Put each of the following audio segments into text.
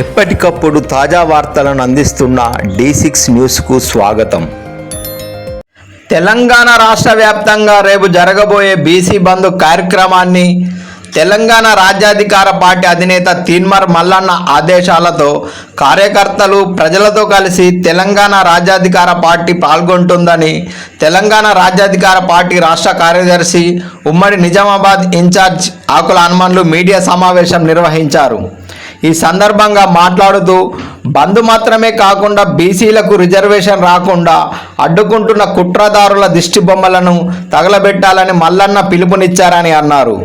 ఎప్పటికప్పుడు తాజా వార్తలను అందిస్తున్న డి సిక్స్ న్యూస్కు స్వాగతం. తెలంగాణ రాష్ట్ర వ్యాప్తంగా రేపు జరగబోయే బీసీ బంధు కార్యక్రమాన్ని తెలంగాణ రాజ్యాధికార పార్టీ అధినేత తీన్మర్ మల్లన్న ఆదేశాలతో కార్యకర్తలు ప్రజలతో కలిసి తెలంగాణ రాజ్యాధికార పార్టీ పాల్గొంటుందని తెలంగాణ రాజ్యాధికార పార్టీ రాష్ట్ర కార్యదర్శి ఉమ్మడి Nizamabad in charge Akula Hanumanlu media సమావేశం నిర్వహించారు. ఈ సందర్భంగా మాట్లాడుతూ బంద్ మాత్రమే కాకుండా బీసీలకు రిజర్వేషన్ రాకుండా అడ్డుకుంటున్న కుట్రదారుల దిష్టి బొమ్మలను తగలబెట్టాలని మల్లన్న పిలుపునిచ్చారని అన్నారు.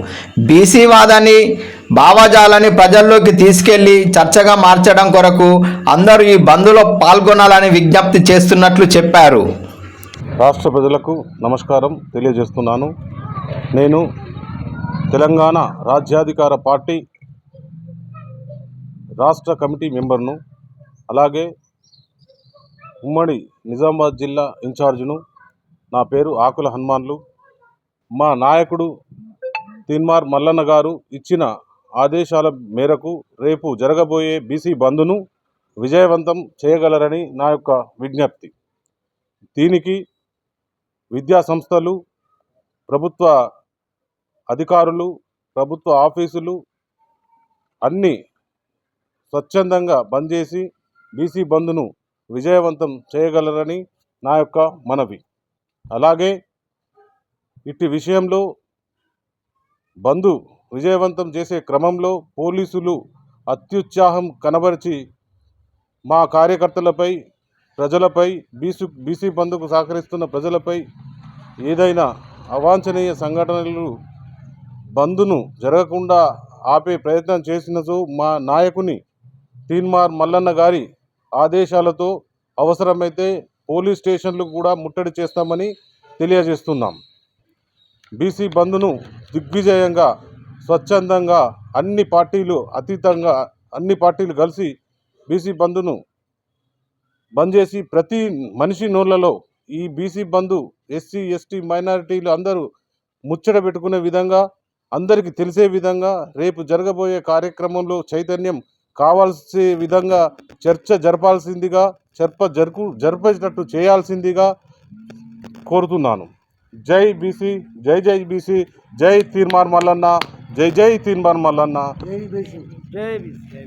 బీసీ వాదాన్ని భావజాలని ప్రజల్లోకి తీసుకెళ్ళి చర్చగా మార్చడం కొరకు అందరూ ఈ బంద్లో పాల్గొనాలని విజ్ఞప్తి చేస్తున్నట్లు చెప్పారు. రాష్ట్ర ప్రజలకు నమస్కారం తెలియజేస్తున్నాను. నేను తెలంగాణ రాజ్యాధికార పార్టీ రాష్ట్ర కమిటీ మెంబర్ను అలాగే ఉమ్మడి నిజామాబాద్ జిల్లా ఇన్ఛార్జ్ను నా పేరు ఆకుల హనుమాన్లు. మా నాయకుడు తిన్మార్ మల్లన్న గారు ఇచ్చిన ఆదేశాల మేరకు రేపు జరగబోయే బీసీ బంద్ను విజయవంతం చేయగలరని నా యొక్క విజ్ఞప్తి. దీనికి విద్యా సంస్థలు ప్రభుత్వ అధికారులు ప్రభుత్వ ఆఫీసులు అన్ని స్వచ్ఛందంగా బంద్ చేసి బీసీ బంద్ను విజయవంతం చేయగలరని నా యొక్క మనవి. అలాగే ఇట్టి విషయంలో బంధు విజయవంతం చేసే క్రమంలో పోలీసులు అత్యుత్సాహం కనబరిచి మా కార్యకర్తలపై ప్రజలపై బీసు బీసీ బంధుకు సహకరిస్తున్న ప్రజలపై ఏదైనా అవాంఛనీయ సంఘటనలు బంద్ను జరగకుండా ఆపే ప్రయత్నం చేసినచో మా నాయకుని తీన్మార్ మల్లన్న గారి ఆదేశాలతో అవసరమైతే పోలీస్ స్టేషన్లు కూడా ముట్టడి చేస్తామని తెలియజేస్తున్నాం. బీసీ బంద్ను దిగ్విజయంగా స్వచ్ఛందంగా అన్ని పార్టీలు అతీతంగా అన్ని పార్టీలు కలిసి బీసీ బంద్ను బంద్ చేసి ప్రతి మనిషి నోళ్ళలో ఈ బీసీ బంధు ఎస్సీ ఎస్టీ మైనారిటీలు అందరూ ముచ్చట పెట్టుకునే విధంగా అందరికీ తెలిసే విధంగా రేపు జరగబోయే కార్యక్రమంలో చైతన్యం కావాల్సిన విధంగా చర్చ జరపాల్సిందిగా చర్ప జరుపు జరిపేటట్టు చేయాల్సిందిగా కోరుతున్నాను. జై బీసీ జై జై బీసీ జై తీర్మాన్ మల్లన్న జై జై తీర్మాన్ మల్లన్న. జై బీసీ జై బీసీ.